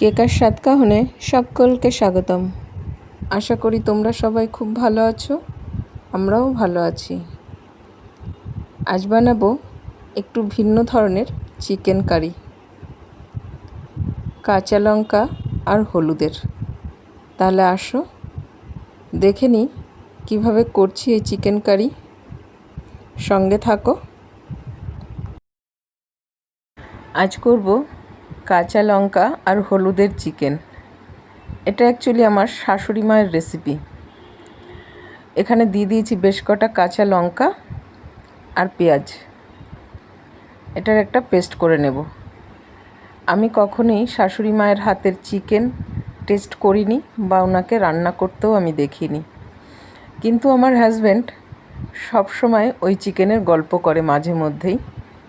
কেকার সাতকাহনে সকলকে স্বাগতম। আশা করি তোমরা সবাই খুব ভালো আছো, আমরাও ভালো আছি। আজ বানাবো একটু ভিন্ন ধরনের চিকেন কারি, কাঁচা লঙ্কা আর হলুদের। তাহলে আসো, দেখে নিই কীভাবে করছি এই চিকেন কারি। সঙ্গে থাকো। আজ করব কাঁচা লঙ্কা আর হলুদের চিকেন। এটা অ্যাকচুয়ালি আমার শাশুড়ি মায়ের রেসিপি এখানে দিয়ে দিয়েছি বেশ কটা কাঁচা লঙ্কা আর পেঁয়াজ। এটার একটা পেস্ট করে নেব। আমি কখনোই শাশুড়ি মায়ের হাতের চিকেন টেস্ট করিনি বা ওনাকে রান্না করতেও আমি দেখিনি। কিন্তু আমার হাজব্যান্ড সবসময় ওই চিকেনের গল্প করে মাঝে মধ্যেই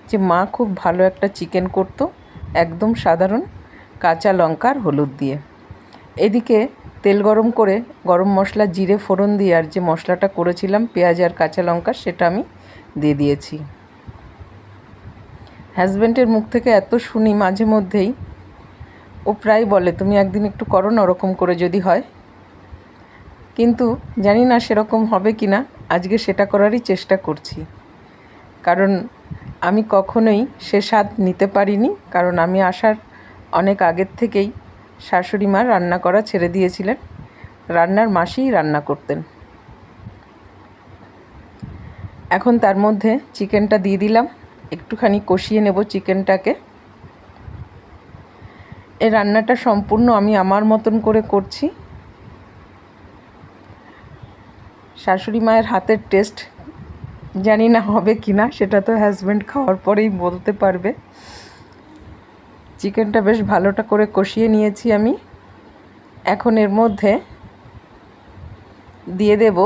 যে মা খুব ভালো একটা চিকেন করতো একদম সাধারণ কাঁচা লঙ্কার হলুদ দিয়ে। এদিকে তেল গরম করে গরম মশলা, জিরে, ফোড়ন দিয়ে আর যে মশলাটা করেছিলাম, পেঁয়াজ আর কাঁচা লঙ্কা, সেটা আমি দিয়ে দিয়েছি। হাজব্যান্ডের মুখ থেকে এত শুনি মাঝে মধ্যেই, ও প্রায় বলে, তুমি একদিন একটু করো না, ওরকম করে যদি হয়। কিন্তু জানি না সেরকম হবে কি না আজকে সেটা করারই চেষ্টা করছি। কারণ আমি কখনোই সে স্বাদ নিতে পারিনি, কারণ আমি আসার অনেক আগের থেকেই শাশুড়ি মা রান্না করা ছেড়ে দিয়েছিলেন। রান্নার মাসেই রান্না করতেন। এখন তার মধ্যে চিকেনটা দিয়ে দিলাম। একটুখানি কষিয়ে নেব চিকেনটাকে। এই রান্নাটা সম্পূর্ণ আমি আমার মতন করে করছি। শাশুড়ি মায়ের হাতের টেস্ট জানি না হবে কি না, সেটা তো হাজব্যান্ড খাওয়ার পরেই বলতে পারবে। চিকেনটা বেশ ভালোটা করে কষিয়ে নিয়েছি আমি। এখন এর মধ্যে দিয়ে দেব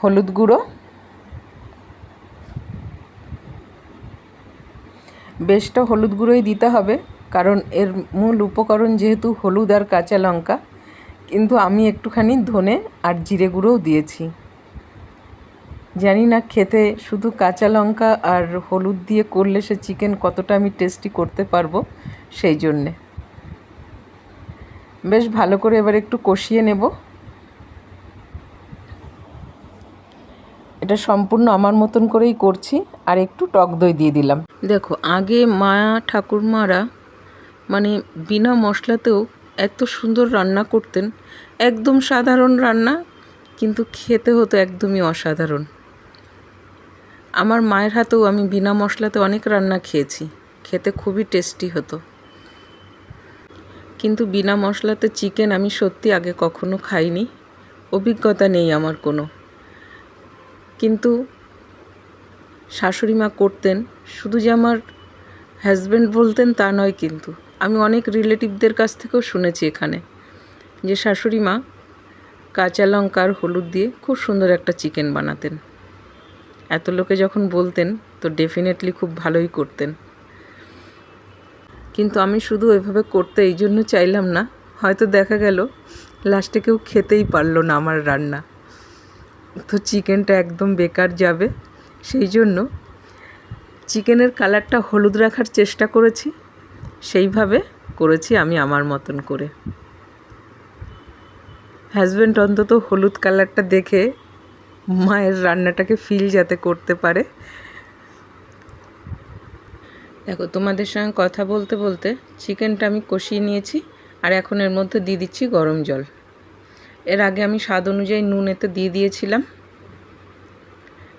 হলুদ গুঁড়ো। বেশটা হলুদ গুঁড়োই দিতে হবে, কারণ এর মূল উপকরণ যেহেতু হলুদ আর কাঁচা লঙ্কা, কিন্তু আমি একটুখানি ধনে আর জিরে গুঁড়োও দিয়েছি। জানি না খেতে শুধু কাঁচা লঙ্কা আর হলুদ দিয়ে করলে সে চিকেন কতটা আমি টেস্টি করতে পারব, সেই জন্যে। বেশ ভালো করে এবার একটু কষিয়ে নেব। এটা সম্পূর্ণ আমার মতন করেই করছি, আর একটু টক দই দিয়ে দিলাম। দেখো, আগে মা ঠাকুরমারা মানে বিনা মশলাতেও এত সুন্দর রান্না করতেন, একদম সাধারণ রান্না, কিন্তু খেতে হতো একদমই অসাধারণ। আমার মায়ের হাতেও আমি বিনা মশলাতে অনেক রান্না খেয়েছি। খেতে খুবই টেস্টি হতো। কিন্তু বিনা মশলাতে চিকেন আমি সত্যি আগে কখনো খাইনি। অভিজ্ঞতা নেই আমার কোনো। কিন্তু শাশুড়ি মা করতেন, শুধু যে আমার হাজব্যান্ড বলতেন তা নয় কিন্তু। আমি অনেক রিলেটিভদের কাছ থেকেও শুনেছি এখানে যে শাশুড়ি মা কাঁচা লঙ্কা আর হলুদ দিয়ে খুব সুন্দর একটা চিকেন বানাতেন। এত লোকে যখন বলতেন, তো ডেফিনেটলি খুব ভালোই করতেন। কিন্তু আমি শুধু এভাবে করতে এই জন্য চাইলাম না, হয়তো দেখা গেল লাস্টে কেউ খেতেই পারল না আমার রান্না। তো চিকেনটা একদম বেকার যাবে, সেই জন্য চিকেনের কালারটা হলুদ রাখার চেষ্টা করেছি, সেইভাবে করেছি আমি আমার মতন করে। হাজব্যান্ড অন্তত হলুদ কালারটা দেখে মায়ের রান্নাটাকে ফিল যাতে করতে পারে। দেখো, তোমাদের সঙ্গে কথা বলতে বলতে চিকেনটা আমি কষিয়ে নিয়েছি, আর এখন এর মধ্যে দিয়ে দিচ্ছি গরম জল। এর আগে আমি স্বাদ অনুযায়ী নুন এতে দিয়ে দিয়েছিলাম।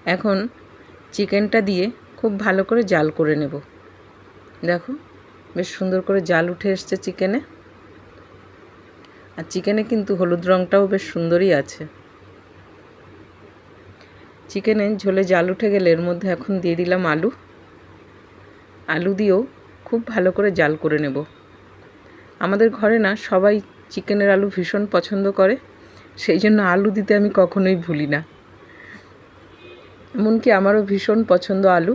এখন চিকেনটা দিয়ে খুব ভালো করে জাল করে নেব। দেখো, বেশ সুন্দর করে জাল উঠে এসছে চিকেনে আর চিকেনে কিন্তু হলুদ রঙটাও বেশ সুন্দরই আছে। চিকেনে ঝোলে জাল উঠে গেলে এর মধ্যে এখন দিয়ে দিলাম আলু। আলু দিয়েও খুব ভালো করে জাল করে নেব। আমাদের ঘরে না সবাই চিকেনের আলু ভীষণ পছন্দ করে, সেই জন্য আলু দিতে আমি কখনোই ভুলি না। এমনকি আমারও ভীষণ পছন্দ আলু।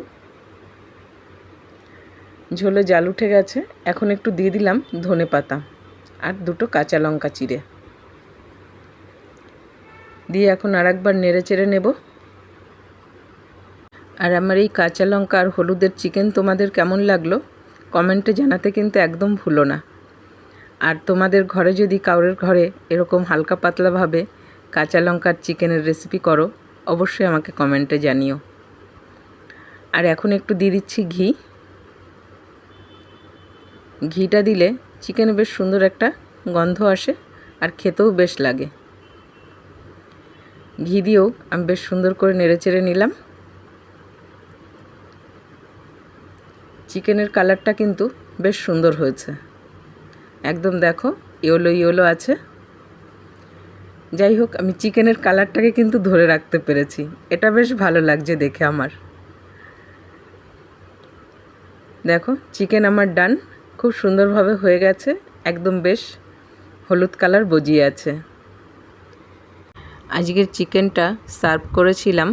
ঝোলে জাল উঠে গেছে, এখন একটু দিয়ে দিলাম ধনে পাতা আর দুটো কাঁচা লঙ্কা চিড়ে। দিয়ে এখন আর একবার নেড়ে চেড়ে নেব। আর আমার এই কাঁচা লঙ্কা আর হলুদের চিকেন তোমাদের কেমন লাগল? কমেন্টে জানাতে কিন্তু একদম ভুলো না। আর তোমাদের ঘরে যদি কারোর ঘরে এরকম হালকা পাতলাভাবে কাঁচা লঙ্কার চিকেনের রেসিপি করো, অবশ্যই আমাকে কমেন্টে জানিও। আর এখন একটু দিয়ে দিচ্ছি ঘি। ঘিটা দিলে চিকেনে বেশ সুন্দর একটা গন্ধ আসে আর খেতেও বেশ লাগে। ঘি দিয়েও আমি বেশ সুন্দর করে নেড়ে চেড়ে নিলাম। চিকেনের কালারটা কিন্তু বেশ সুন্দর হয়েছে। একদম দেখো, ইয়োলো ইয়োলো আছে। যাই হোক আমি চিকেনের কালারটাকে কিন্তু ধরে রাখতে পেরেছি। এটা বেশ ভালো লাগছে দেখে আমার। দেখো, চিকেন আমার ডান। খুব সুন্দরভাবে হয়ে গেছে। একদম বেশ হলুদ কালার বজিয়ে আছে। আজকের চিকেনটা সার্ভ করেছিলাম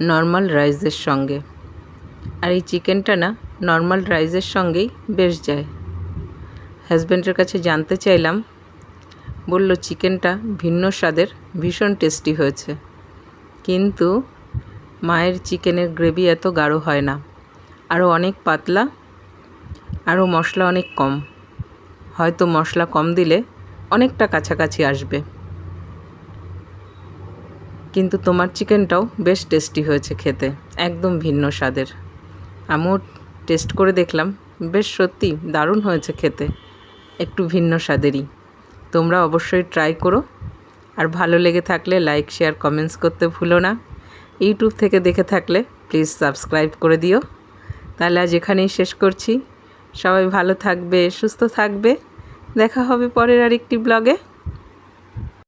নর্মাল রাইসের সঙ্গে। আর এই চিকেনটা না নর্মাল রাইসের সঙ্গেই বেশ যায়। হাজব্যান্ডের কাছে জানতে চাইলাম, বলল, চিকেনটা ভিন্ন স্বাদের, ভীষণ টেস্টি হয়েছে। কিন্তু মায়ের চিকেনের গ্রেভি এত গাঢ় হয় না। আরও অনেক পাতলা আরও মশলা অনেক কম। হয়তো মশলা কম দিলে অনেকটা কাছাকাছি আসবে। কিন্তু তোমার চিকেনটাও বেশ টেস্টি হয়েছে খেতে, একদম ভিন্ন স্বাদের। আমিও টেস্ট করে দেখলাম, বেশ সত্যি দারুণ হয়েছে খেতে, একটু ভিন্ন স্বাদেরই। তোমরা অবশ্যই ট্রাই করো। আর ভালো লেগে থাকলে লাইক শেয়ার কমেন্টস করতে ভুলো না। ইউটিউব থেকে দেখে থাকলে প্লিজ সাবস্ক্রাইব করে দিও। তাহলে আজ এখানেই শেষ করছি। সবাই ভালো থাকবে, সুস্থ থাকবে। দেখা হবে পরের আরেকটি ব্লগে